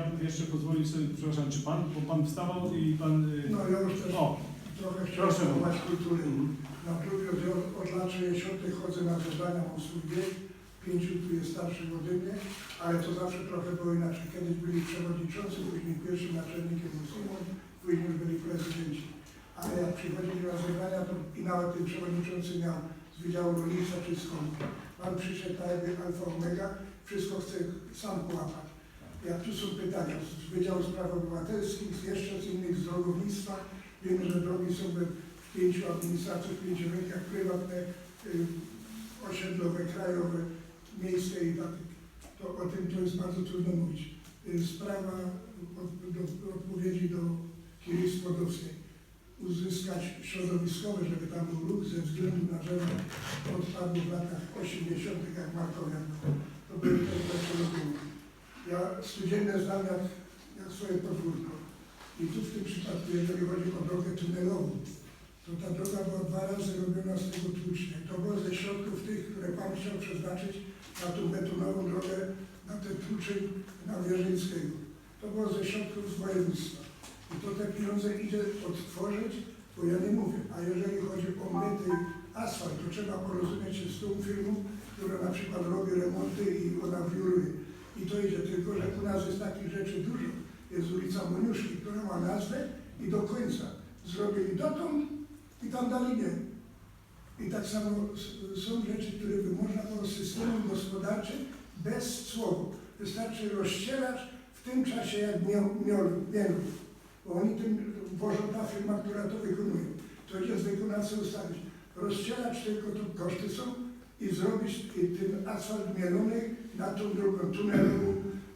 ja bym jeszcze pozwolił sobie, przepraszam, czy pan, bo pan wstawał i pan... y, No ja już też O, trochę proszę. chciałem zachować kultury. Na drugi od, od lat 60. chodzę na zebrania, mam swój wiek, pięciu tu jest starszych ode mnie, ale to zawsze trochę było inaczej. Kiedyś byli przewodniczący, później pierwszym naczelnikiem Simon, później już byli prezydenci. Ale jak przychodzili na zebrania, to i nawet ten przewodniczący miał z Wydziału Rolnictwa czy skąd. Pan przyszedł na jakby Alfa Omega, wszystko chce sam połapać. Jak tu są pytania z Wydziału Spraw Obywatelskich, jeszcze z innych, z drogownictwa, Wiemy, że drogi są we w pięciu administracjach, w pięciu rękach prywatne, y, osiedlowe, krajowe, miejskie i tak. To o tym to jest bardzo trudno mówić. Y, Sprawa od, do, odpowiedzi do Kiry Skłodowskiej. Uzyskać środowiskowe, żeby tam był ruch ze względu na drzewa odpadów w latach 80., jak Markowiak. To były te rzeczy. Ja studienne znam jak, jak swoje podwórko. I tu w tym przypadku, jeżeli chodzi o drogę tunelową, to ta droga była dwa razy robiona z tego tłucznia. To było ze środków tych, które Pan chciał przeznaczyć na tą betonową drogę, na ten tłuczeń na Wierzyńskiego. To było ze środków z województwa. I to te pieniądze idzie odtworzyć, bo ja nie mówię. A jeżeli chodzi o myty asfalt, to trzeba porozumieć się z tą firmą, która na przykład robi remonty i ona wióruje. I to idzie, tylko że u nas jest takich rzeczy dużo jest ulica Moniuszki, która ma nazwę i do końca. Zrobili dotąd i tam dalej nie. I tak samo są rzeczy, które by można było systemem gospodarczym bez słowa. Wystarczy rozścielać w tym czasie jak mielu, bo oni tym wożą ta firma, która to wykonuje. To idzie z wykonawcą ustalić. Tylko to koszty są i zrobić ten asfalt mielony na tą drogą tunelową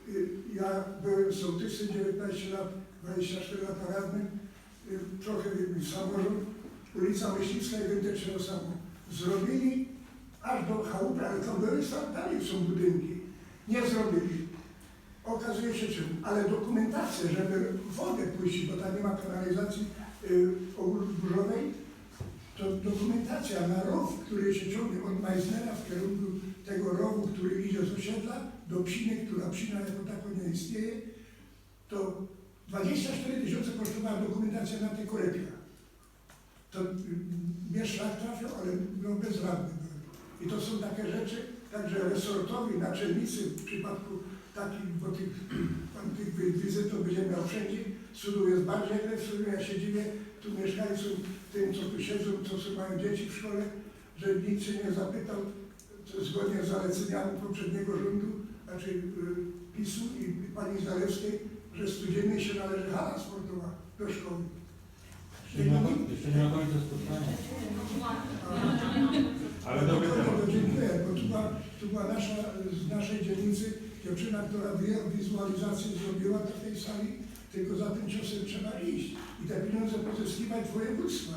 Y, Ja byłem sołtysem 19 lat, 24 lata radnym, y, trochę samorząd, ulica Myśliwska identyczne samo. Zrobili aż do chałupy, ale tam były dalej są budynki. Nie zrobili. Okazuje się czym, ale dokumentacja, żeby wodę puścić, bo tam nie ma kanalizacji y, burzowej, to dokumentacja na rów, który się ciągnie od Meissnera w kierunku tego rowu, który idzie z osiedla do Psiny, która Psina jako tako nie istnieje, to 24 tysiące kosztowała dokumentacja na tych korektach. To mnie szlak trafiał, ale no, bezradny. I to są takie rzeczy, także resortowi, naczelnicy w przypadku takich, bo tych, tam tych wi- wizyt to będzie miał wszędzie, sudu jest bardziej agresywny, ja się dziwię, tu mieszkańcom, tym co tu siedzą, co są, mają dzieci w szkole, że nikt się nie zapytał, co zgodnie z zaleceniami poprzedniego rządu, znaczy y, PiSu i pani Zalewskiej, że studziennie się należy hala sportowa do szkoły. Jeszcze nie ma, jeszcze nie ma końca spotkania. ale dobry to, temat. dziękuję, bo tu była, tu była nasza, z naszej dzielnicy dziewczyna, która wi- wizualizację zrobiła na tej sali, tylko za tym ciosem trzeba iść i te pieniądze pozyskiwać województwa.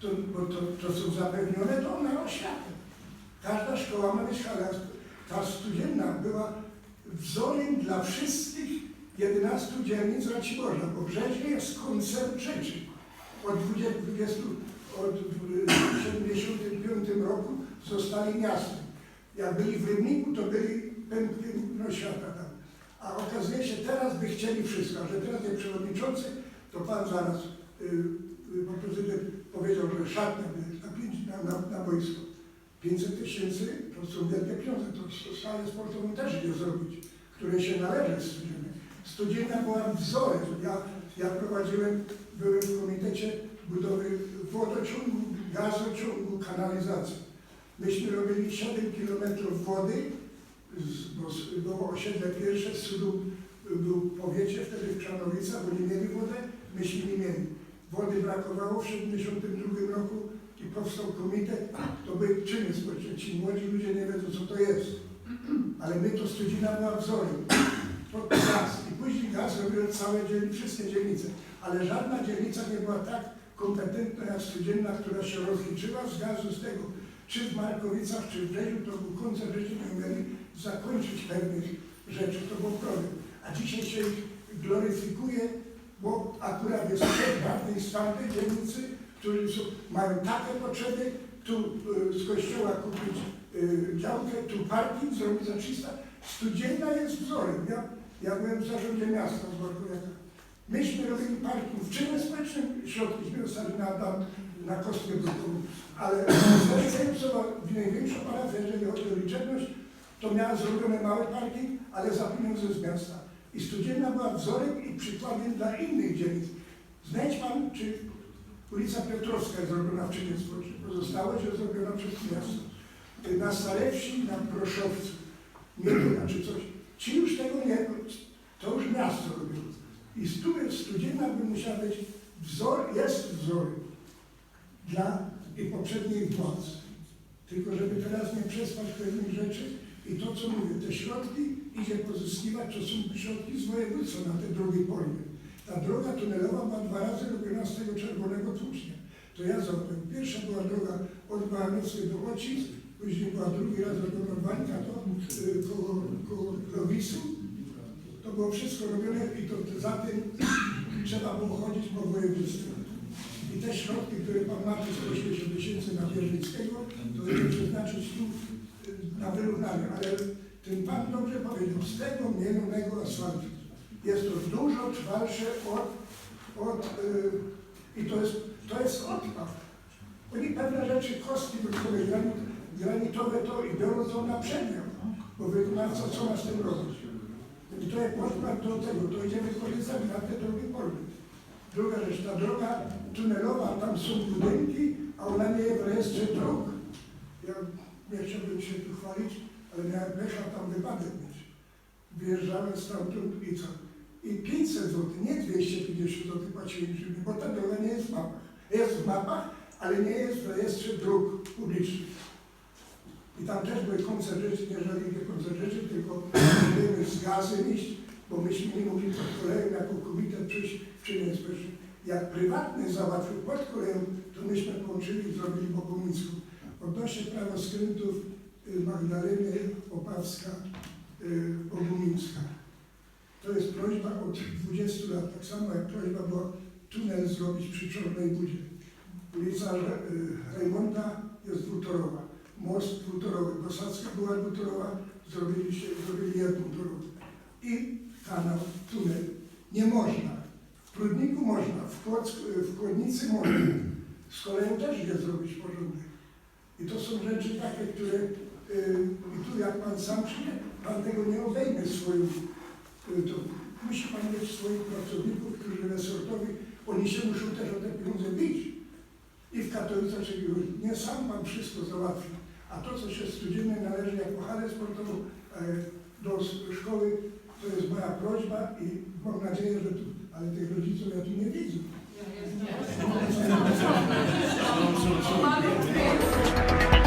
To, bo to, to są zapewnione, to ona oświatę. Każda szkoła ma halę. Ta studienna była wzorem dla wszystkich 11 dzielnic Raciborza, bo Brzeźnie jest koncert rzeczy. Od 20, 20 od w 75 roku zostali miastem. Jak byli w Rybniku, to byli pępkiem no, świata. A okazuje się, teraz by chcieli wszystko, że teraz jest przewodniczący, to pan zaraz, y, y, bo prezydent powiedział, że szatnia na, na, na, boisko. 500 tysięcy to są wielkie pieniądze, to salę sportową też idzie zrobić, które się należy studiennej. Studienna była wzorem. Ja, ja prowadziłem, byłem w komitecie budowy wodociągu, gazociągu, kanalizacji. Myśmy robili 7 kilometrów wody, bo osiedle pierwsze, z sudu był powiecie wtedy w Krzanowicach, bo nie mieli wodę, myśmy nie mieli. Wody brakowało w 1972 roku i powstał komitet, to były czyny społeczne, ci młodzi ludzie nie wiedzą co to jest. Ale my to studzina była wzorem. To gaz. I później gaz robiły całe dzielnice, wszystkie dzielnice. Ale żadna dzielnica nie była tak kompetentna jak studzienna, która się rozliczyła z gazu z tego. Czy w Markowicach, czy w Brzeziu, to był koncert, żeśmy nie umieli zakończyć pewnych rzeczy, to był problem. A dzisiaj się ich gloryfikuje, bo akurat jest radnych z tamtej dzielnicy, którzy są, mają takie potrzeby, tu y, z kościoła kupić y, działkę, tu parking zrobić za 300. Studzienna jest wzorem. Ja Ja byłem w zarządzie miasta z Borkujaka. Myśmy robili parking w czynnym społecznym środki dostali na, na, na kostkę brukową, ale co największa parafia, jeżeli chodzi o liczebność, to miała zrobiony mały parking, ale za pieniądze z miasta. I studzienna była wzorem i przykładem dla innych dzielnic. Znajdź pan, czy ulica Piotrowska jest zrobiona w czynie społecznym. Pozostałość jest zrobiona przez miasto. Na Stare Wsi, na Proszowcu, wiem, czy coś. Ci już tego nie, to już miasto robiło. I stu- studzienna by musiała być wzor, jest wzorem dla i poprzednich władz. Tylko żeby teraz nie przespać pewnych rzeczy i to, co mówię, te środki idzie pozyskiwać, to są środki z województwa na te drogi polne. Ta droga tunelowa ma dwa razy robiona z tego czerwonego tłucznia. To ja zrobiłem. Pierwsza była droga od Baranowskiej do Ocic, później była drugi raz robiona od Wańka do y, koło, koło Lowisu. To było wszystko robione i to za tym trzeba było chodzić po województwie. I te środki, które Pan Marty 180 tysięcy na Wierzyckiego, to przeznaczyć tu na wyrównanie. Ale ten Pan dobrze powiedział, z tego mielonego asfaltu jest to dużo trwalsze od, od y, i to jest, to jest odpad. Oni pewne rzeczy, kostki granit, granitowe to i biorą to na przemian, bo wykonawca co ma z tym robić. I to jak odpad do tego, to idziemy korzystać na te drogi polne. Druga rzecz, ta droga tunelowa, tam są budynki, a ona nie jest w rejestrze dróg. Ja nie chciałbym się tu chwalić, ale miałem pecha tam wypadek mieć. Wyjeżdżałem stamtąd i co? I 500 zł, nie 250 zł płaciłem bo ta droga nie jest w mapach. Jest w mapach, ale nie jest w rejestrze dróg publicznych. I tam też były koncerty, nie żadnych koncerty, tylko były z gazem iść, bo myśmy nie mogli pod koleją jako komitet przyjść. Jak prywatny załatwił pod koleją, to myśmy połączyli i zrobili Bogumińską. Odnośnie prawa skrętów y, Magdaleny Opawska, y, Bogumińska. To jest prośba od 20 lat, tak samo jak prośba była tunel zrobić przy Czarnej Budzie. Ulica y, Rejmonta jest dwutorowa, most dwutorowy, Bosacka była dwutorowa, zrobiliście, zrobili jedną drogę. I kanał, tunel. Nie można. W Prudniku można, w, w Kłodnicy można. Z koleją też idzie zrobić porządek. I to są rzeczy takie, które yy, i tu jak Pan sam przyjdzie, Pan tego nie obejmie swoim, yy, to musi Pan mieć swoich pracowników, którzy resortowi, oni się muszą też o te pieniądze bić. I w Katowicach, czyli nie sam Pan wszystko załatwi. A to, co się codziennie należy jako halę sportową e, do szkoły, to jest moja prośba i mam nadzieję, że tu, ale tych rodziców ja tu nie widzę. Thank you.